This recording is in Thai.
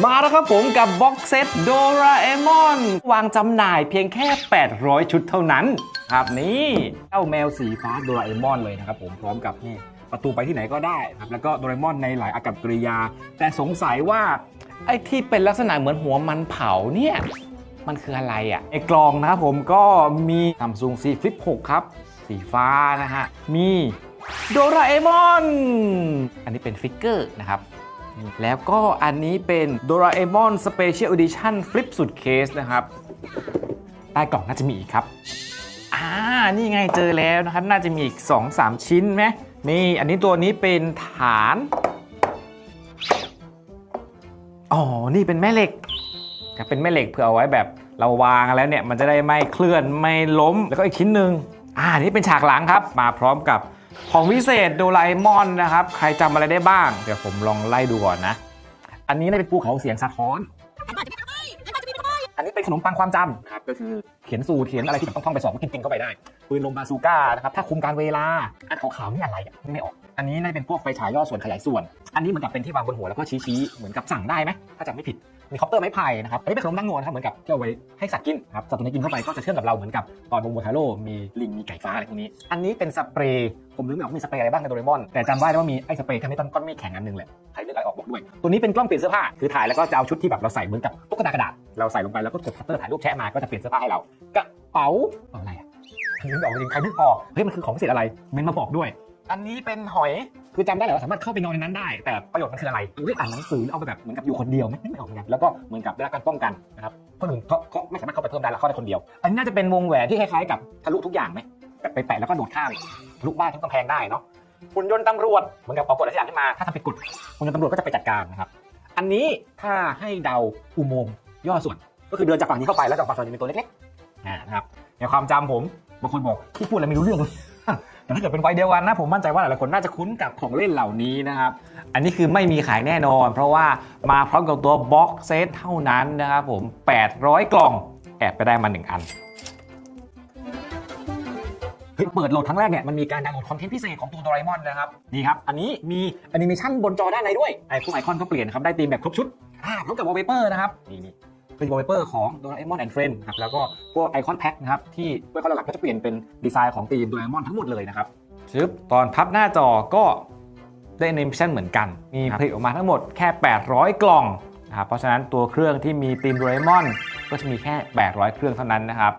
มาแล้วครับผมกับบ็อกเซตโดราเอมอนวางจำหน่ายเพียงแค่ 800 ชุดเท่านั้น ครับนี่เจ้าแมวสีฟ้าโดราเอมอนเลยนะครับผมพร้อมกับนี่ประตูไปที่ไหนก็ได้ครับแล้วก็โดราเอมอนในหลายอากับกริยา แต่สงสัยว่าไอ้ที่เป็นลักษณะเหมือนหัวมันเผาเนี่ยมันคืออะไรอะ่ะในกล่องนะครับผมก็มี Samsung Z Flip 6 ครับ สีฟ้านะฮะ มีโดราเอมอน อันนี้เป็นฟิกเกอร์นะครับ แล้วก็อันนี้เป็นโดราเอมอนสเปเชียล i อ i ชั่นฟลิปสุดเคสนะครับใต้กล่องน่าจะมีอีกครับ อ่า นี่ไงเจอแล้วนะครับ น่าจะมีอีก 2-3 ชิ้นไหมนี่อันนี้ตัวนี้เป็นฐาน อ๋อ นี่เป็นแม่เหล็กเป็นแม่เหล็กเพื่อเอาไว้แบบเราวางแล้วเนี่ย มันจะได้ไม่เคลื่อนไม่ล้ม แล้วก็อีกชิ้นหนึ่งอ่า นี่เป็นฉากหลังครับ มาพร้อมกับ ของวิเศษโดราเอมอนนะครับ ใครจำอะไรได้บ้าง เดี๋ยวผมลองไล่ดูก่อนนะ อันนี้เป็นภูเขาเสียงสะท้อน อันนี้เป็นขนมปังความจำครับก็คือเขียนสูตรเขียนอะไรที่ต้องท่องไปสอบก็กินๆเข้าไปได้ ปืนลมบาซูก้านะครับถ้าคุมการเวลา อันขาวๆนี่อะไรอะไม่ออก อันนี้น่าจะเป็นพวกไฟฉายย่อส่วนขยายส่วน อันนี้เหมือนกับเป็นที่วางบนหัวแล้วก็ชี้ๆเหมือนกับสั่งได้ไหมถ้าจำไม่ผิด มีคอปเตอร์ไม้ไผ่นะครับอันนี้เป็นขนมดังโงนครับเหมือนกับที่เอาไว้ให้สัตว์กินครับสัตว์ตัวนี้กินเข้าไปก็จะเชื่อมกับเราเหมือนกับตอนโมโมทาโร่มีลิงมีไก่ฟ้าอะไรพวกนี้ อันนี้เป็นสเปรย์ผมนึกไม่ออกว่ามีสเปรย์อะไรบ้างในโดเรมอนแต่จำได้ว่ามีไอ้สเปรย์ทำให้ต้นก้อนมีดแข็งอันนึงแหละใครนึกอะไรออกบอกด้วย ตัวนี้เป็นกล้องเปลี่ยนเสื้อผ้าคือถ่ายแล้วก็จะเอาชุดที่แบบเราใส่เหมือนกับตุ๊กตากระดาษเราใส่ลงไปแล้วก็กดคัตเตอร์ถ่ายรูปแชะมาก็จะเปลี่ยนเสื้อผ้าให้เรากระเป๋าอะไรอะนึกไม่ออกจริงใครนึกออกเฮ้ยมันคือของพิเศษอะไรเมนมาบอกด้วย อันนี้เป็นหอย คือจำได้แหละว่าสามารถเข้าไปนอนในนั้นได้ แต่ประโยชน์มันคืออะไรเอาไว้อ่านหนังสือหรือเอาไปแบบเหมือนกับอยู่คนเดียวไหมไม่ออกเหมือนกันแล้วก็เหมือนกับได้รับการป้องกันนะครับคนอื่นเขาเขาไม่สามารถเข้าไปเพิ่มได้แล้วเข้าได้คนเดียว อันนี้น่าจะเป็นวงแหวนที่คล้ายๆกับทะลุทุกอย่างไหมแบบไปแปะแล้วก็โดดข้ามทะลุบ้านทุกกำแพงได้เนาะหุ่นยนต์ตำรวจเหมือนกับเอากดอะไรสักอย่างขึ้นมา ถ้าทำไปกดหุ่นยนต์ตำรวจก็จะไปจัดการนะครับ อันนี้ถ้าให้เดาอุโมงค์ย่อส่วน ก็คือเดินจากฝั่งนี้เข้าไปแล้วจากฝั่งส่วนนี้เป็นตัวเล็กๆอ่านะครับในความจำผมบางคนบอกที่พูดอะไรไม่รู้เรื่องเลย แต่ถ้าเกิดเป็นวัยเดียวกันนะผมมั่นใจว่าหลายๆคนน่าจะคุ้นกับของเล่นเหล่านี้นะครับ อันนี้คือไม่มีขายแน่นอน เพราะว่ามาพร้อมกับตัวบ็อกเซตเท่านั้นนะครับผม 800 กล่องแอบไปได้มา 1 อันเฮ้ยเปิดโหลดครั้งแรกเนี่ยมันมีการดาวน์โหลดคอนเทนต์พิเศษของตัวโดราเอมอนนะครับนี่ครับ อันนี้มีแอนิเมชันบนจอด้านในด้วยไอ้พวกไอคอนก็เปลี่ยนครับได้ธีมแบบครบชุดอ่าพร้อมกับวอลเปเปอร์นะครับนี่นี่ เป็นวอลเปเปอร์ของโดราเอมอนแอนด์เฟรนด์ครับแล้วก็พวกไอคอนแพ็คนะครับที่ไวคอนหลักๆก็จะเปลี่ยนเป็นดีไซน์ของธีมโดราเอมอนทั้งหมดเลยนะครับชึบตอนพับหน้าจอก็ได้แอนิเมชันเหมือนกัน มีผลิตออกมาทั้งหมดแค่ 800 กล่องนะครับเพราะฉะนั้นตัวเครื่องที่มีธีมโดราเอมอนก็จะมีแค่ 800 เครื่องเท่านั้นนะครับ